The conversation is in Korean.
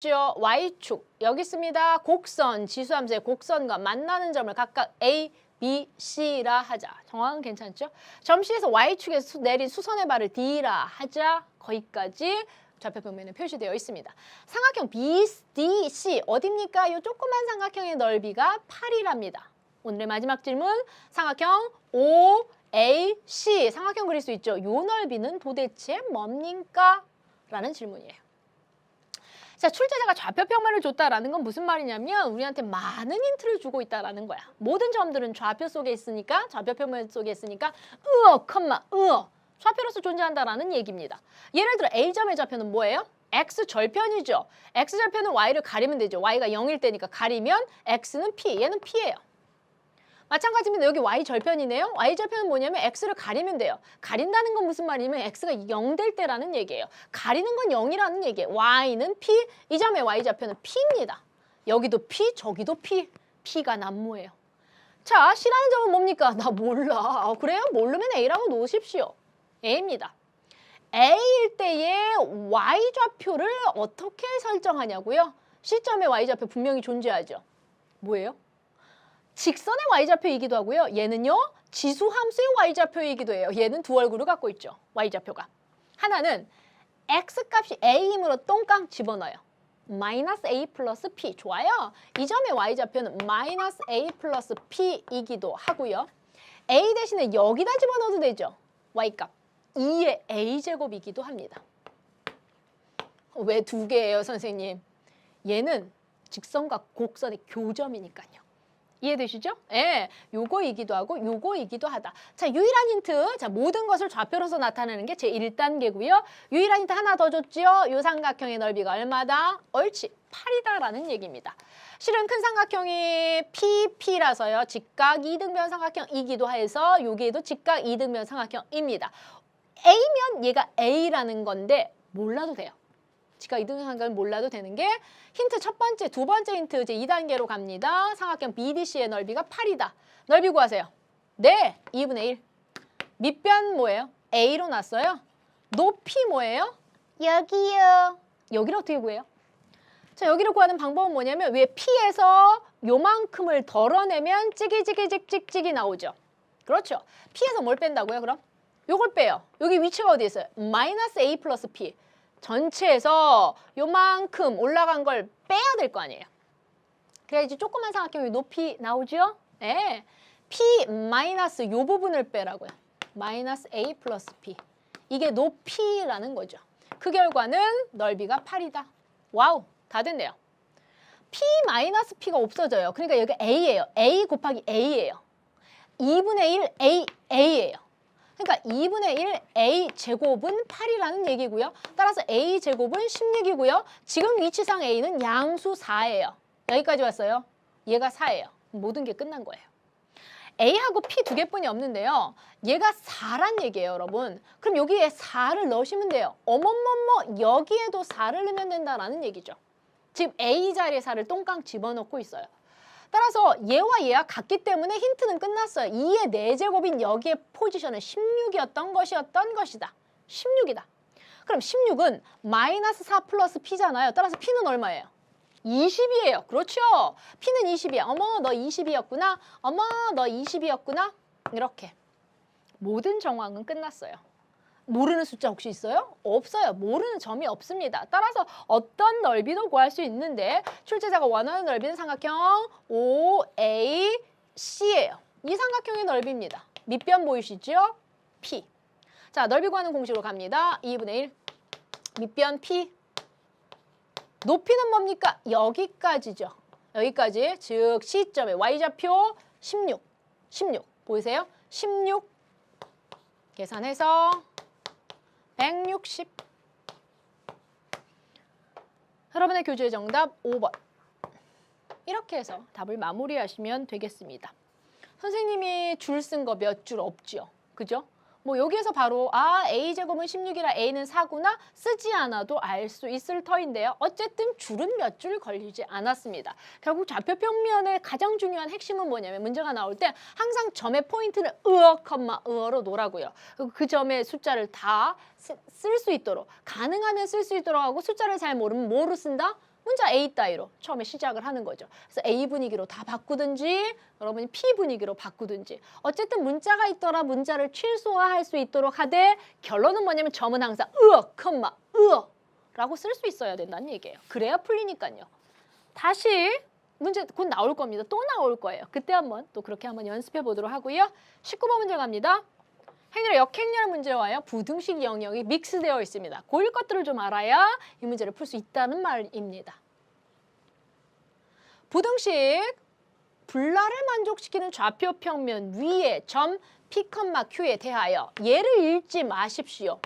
죠 y축 여기 있습니다. 곡선 지수함수의 곡선과 만나는 점을 각각 A, B, C라 하자. 정확은 괜찮죠? 점C에서 y축에서 수- 내린 수선의 발을 D라 하자. 거기까지 좌표평면에 표시되어 있습니다. 삼각형 B, D, C 어딥니까? 이 조그만 삼각형의 넓이가 8이랍니다. 오늘의 마지막 질문 삼각형 O, A, C 삼각형 그릴 수 있죠? 이 넓이는 도대체 뭡니까? 라는 질문이에요. 자, 출제자가 좌표평면을 줬다라는 건 무슨 말이냐면 우리한테 많은 힌트를 주고 있다라는 거야. 모든 점들은 좌표 속에 있으니까 좌표평면 속에 있으니까 으어, 컴마, 으어 좌표로서 존재한다라는 얘기입니다. 예를 들어 A점의 좌표는 뭐예요? X 절편이죠. X 절편은 Y를 가리면 되죠. Y가 0일 때니까 가리면 X는 P, 얘는 P예요. 마찬가지입니다. 여기 Y 절편이네요. Y 절편은 뭐냐면 X를 가리면 돼요. 가린다는 건 무슨 말이냐면 X가 0될 때라는 얘기예요. 가리는 건 0이라는 얘기예요. Y는 P, 이 점의 Y 좌표는 P입니다. 여기도 P, 저기도 P. P가 난무예요. 자, C라는 점은 뭡니까? 나 몰라. 아, 그래요? 모르면 A라고 놓으십시오. A입니다. A일 때의 Y 좌표를 어떻게 설정하냐고요? C점의 Y 좌표 분명히 존재하죠. 뭐예요? 직선의 y좌표이기도 하고요. 얘는요. 지수 함수의 y좌표이기도 해요. 얘는 두 얼굴을 갖고 있죠. y좌표가. 하나는 x값이 a이므로 똥깡 집어넣어요. 마이너스 a 플러스 p 좋아요. 이 점의 y좌표는 마이너스 a 플러스 p이기도 하고요. a 대신에 여기다 집어넣어도 되죠. y값. 2의 a제곱이기도 합니다. 왜 두 개예요, 선생님? 얘는 직선과 곡선의 교점이니까요. 이해되시죠? 예, 요거이기도 하고 요거이기도 하다. 자, 유일한 힌트. 자, 모든 것을 좌표로서 나타내는 게제 1단계고요. 유일한 힌트 하나 더 줬지요. 요 삼각형의 넓이가 얼마다? 옳지, 8이다라는 얘기입니다. 실은 큰 삼각형이 PP라서요. 직각 이등변 삼각형이기도 해서 여기에도 직각 이등변 삼각형입니다. A면 얘가 A라는 건데 몰라도 돼요. 직각 이등변 삼각형을 몰라도 되는 게 힌트 첫 번째, 두 번째 힌트 이제 2단계로 갑니다. 삼각형 BDC의 넓이가 8이다. 넓이 구하세요. 네, 2분의 1. 밑변 뭐예요? A로 났어요. 높이 뭐예요? 여기요. 여기를 어떻게 구해요? 자, 여기를 구하는 방법은 뭐냐면 위에 P에서 요만큼을 덜어내면 찌기찌기찍찍찍이 나오죠. 그렇죠. P에서 뭘 뺀다고요, 그럼? 요걸 빼요. 여기 위치가 어디 있어요? 마이너스 A 플러스 P. 전체에서 요만큼 올라간 걸 빼야 될 거 아니에요. 그래야지 조그만 삼각형이 높이 나오죠? 네. P 마이너스 요 부분을 빼라고요. 마이너스 A 플러스 P. 이게 높이라는 거죠. 그 결과는 넓이가 8이다. 와우, 다 됐네요. P 마이너스 P가 없어져요. 그러니까 여기 A예요. A 곱하기 A예요. 2분의 1 A, A예요. 그러니까 2분의 1 A 제곱은 8이라는 얘기고요. 따라서 A 제곱은 16이고요. 지금 위치상 A는 양수 4예요. 여기까지 왔어요. 얘가 4예요. 모든 게 끝난 거예요. A하고 P 두 개뿐이 없는데요. 얘가 4란 얘기예요, 여러분. 그럼 여기에 4를 넣으시면 돼요. 어머머머 여기에도 4를 넣으면 된다라는 얘기죠. 지금 A 자리에 4를 똥깡 집어넣고 있어요. 따라서 얘와 얘가 같기 때문에 힌트는 끝났어요. 2의 4제곱인 여기에 포지션은 16이었던 것이었던 것이다. 16이다. 그럼 16은 마이너스 4 플러스 P잖아요. 따라서 P는 얼마예요? 20이에요. 그렇죠. P는 20이야. 어머 너 20이었구나. 어머 너 20이었구나. 이렇게. 모든 정황은 끝났어요. 모르는 숫자 혹시 있어요? 없어요. 모르는 점이 없습니다. 따라서 어떤 넓이도 구할 수 있는데 출제자가 원하는 넓이는 삼각형 OAC예요. 이 삼각형의 넓이입니다. 밑변 보이시죠? P. 자, 넓이 구하는 공식으로 갑니다. 2분의 1. 밑변 P. 높이는 뭡니까? 여기까지죠. 여기까지. 즉 C점의 Y좌표 16. 16. 보이세요? 16. 계산해서 160. 여러분의 교재 정답 5번. 이렇게 해서 답을 마무리하시면 되겠습니다. 선생님이 줄 쓴 거 몇 줄 없죠? 그죠? 뭐 여기에서 바로 아 A제곱은 16이라 A는 4구나 쓰지 않아도 알 수 있을 터인데요. 어쨌든 줄은 몇 줄 걸리지 않았습니다. 결국 좌표평면의 가장 중요한 핵심은 뭐냐면 문제가 나올 때 항상 점의 포인트는 으어, 컴마, 으어로 놓으라고요. 그리고 그 점의 숫자를 다 쓸 수 있도록 가능하면 쓸 수 있도록 하고 숫자를 잘 모르면 뭐로 쓴다? 문자 A 따위로 처음에 시작을 하는 거죠. 그래서 A 분위기로 다 바꾸든지 여러분이 P 분위기로 바꾸든지 어쨌든 문자가 있더라 문자를 최소화할 수 있도록 하되 결론은 뭐냐면 점은 항상 으어, 컴마, 으어 라고 쓸 수 있어야 된다는 얘기예요. 그래야 풀리니까요. 다시 문제 곧 나올 겁니다. 또 나올 거예요. 그때 한번 또 그렇게 한번 연습해 보도록 하고요. 19번 문제 갑니다. 행렬 역행렬 문제와요. 부등식 영역이 믹스되어 있습니다. 고일 것들을 좀 알아야 이 문제를 풀 수 있다는 말입니다. 부등식 불라를 만족시키는 좌표 평면 위에 점 P, Q에 대하여 얘를 읽지 마십시오.